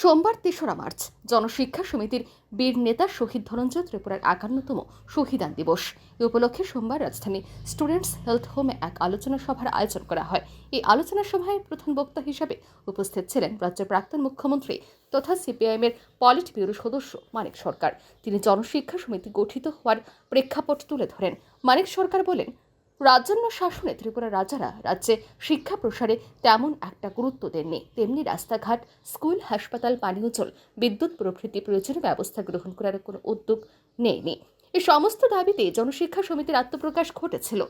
সোমবার তেসরা মার্চ, জনশিক্ষা সমিতির বীর নেতা শহীদ ধনঞ্জয় ত্রিপুরার একান্নতম শহীদান দিবস। এ উপলক্ষে সোমবার রাজধানী স্টুডেন্টস হেলথ হোমে এক আলোচনা সভার আয়োজন করা হয়। এই আলোচনা সভায় প্রধান বক্তা হিসাবে উপস্থিত ছিলেন রাজ্যের প্রাক্তন মুখ্যমন্ত্রী তথা সিপিআইএমের পলিট ব্যুরো সদস্য মানিক সরকার। তিনি জনশিক্ষা সমিতি গঠিত হওয়ার প্রেক্ষাপট তুলে ধরেন। মানিক সরকার বলেন রাজন্য শাসনে ত্রিপুরা রাজারা রাজ্যে শিক্ষা প্রসারে তেমন একটা গুরুত্ব দেননি। তেমনি রাস্তাঘাট, স্কুল, হাসপাতাল, পানীয় জল, বিদ্যুৎ প্রভৃতি প্রয়োজনীয় ব্যবস্থা গ্রহণ করার কোনো উদ্যোগ নেয়নি। এই সমস্ত দাবিতে জনশিক্ষা সমিতির আত্মপ্রকাশ ঘটেছিল।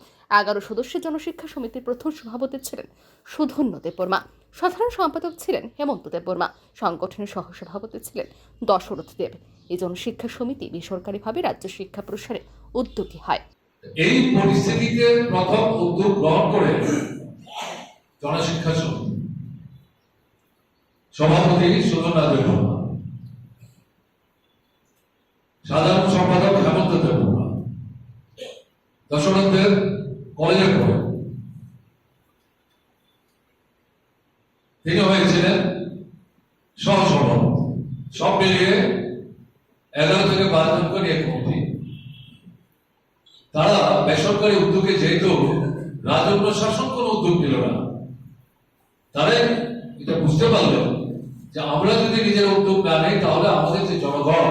এগারো সদস্যের জনশিক্ষা সমিতির প্রথম সভাপতি ছিলেন সুধন্য দেববর্মা। সাধারণ সম্পাদক ছিলেন হেমন্ত দেববর্মা। সংগঠনের সহসভাপতি ছিলেন দশরথ দেব। এই জনশিক্ষা সমিতি বেসরকারিভাবে রাজ্য শিক্ষা প্রসারে উদ্যোগী হয়। এই পরিস্থিতিতে প্রথম উদ্যোগ গ্রহণ করে জনশিক্ষা সমিতি সভাপতি সুধনা দেববর্মা, সাধারণ সম্পাদক হেমন্ত দেববর্মা দশরথদের কলেজে পড়ে। তিনি হয়েছিলেন সহসভাপতি। সব মিলিয়ে এগারো থেকে বারো জন করে তারা বেসরকারি উদ্যোগে যেহেতু রাজন্য শাসন কোনো উদ্যোগ নিল না তারা এটা বুঝতে পারল যে আমরা যদি নিজের উদ্যোগ না নেই, তাহলে আমাদের যে জনগণ,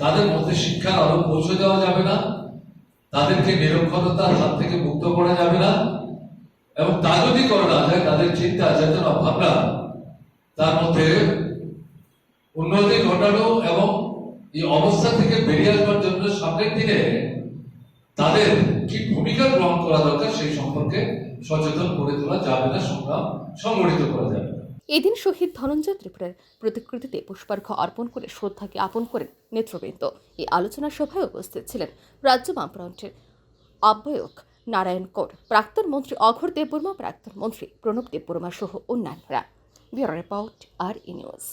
তাদের মধ্যে শিক্ষার আরও পৌঁছে দেওয়া যাবে না তাদেরকে নিরক্ষরতার হাত থেকে মুক্ত করা যাবে না, এবং তা যদি করা না যায়, তাদের চিন্তা, চেতনা, ভাবনা, তার মধ্যে উন্নতি ঘটানো এবং এই অবস্থা থেকে বেরিয়ে আসবার জন্য সামনের দিনে তাদের কি ভূমিকা গ্রহণ করা দরকার সেই সম্পর্কে সচেতন করে তোলা যাবে না, সংগ্রাম সংগঠিত করা যাবে এদিন শহীদ ধনঞ্জয় ত্রিপুরার প্রতিকৃতিতে পুষ্পার্ঘ্য অর্পণ করে শ্রদ্ধা জ্ঞাপন করেন নেতৃবৃন্দ এই আলোচনা সভায় উপস্থিত ছিলেন রাজ্য বামফ্রন্টের আহ্বায়ক নারায়ণ কৌর, প্রাক্তন মন্ত্রী অঘর দেববর্মা, প্রাক্তন মন্ত্রী প্রণব দেববর্মা সহ অন্যান্যরা। Bureau report, R E news.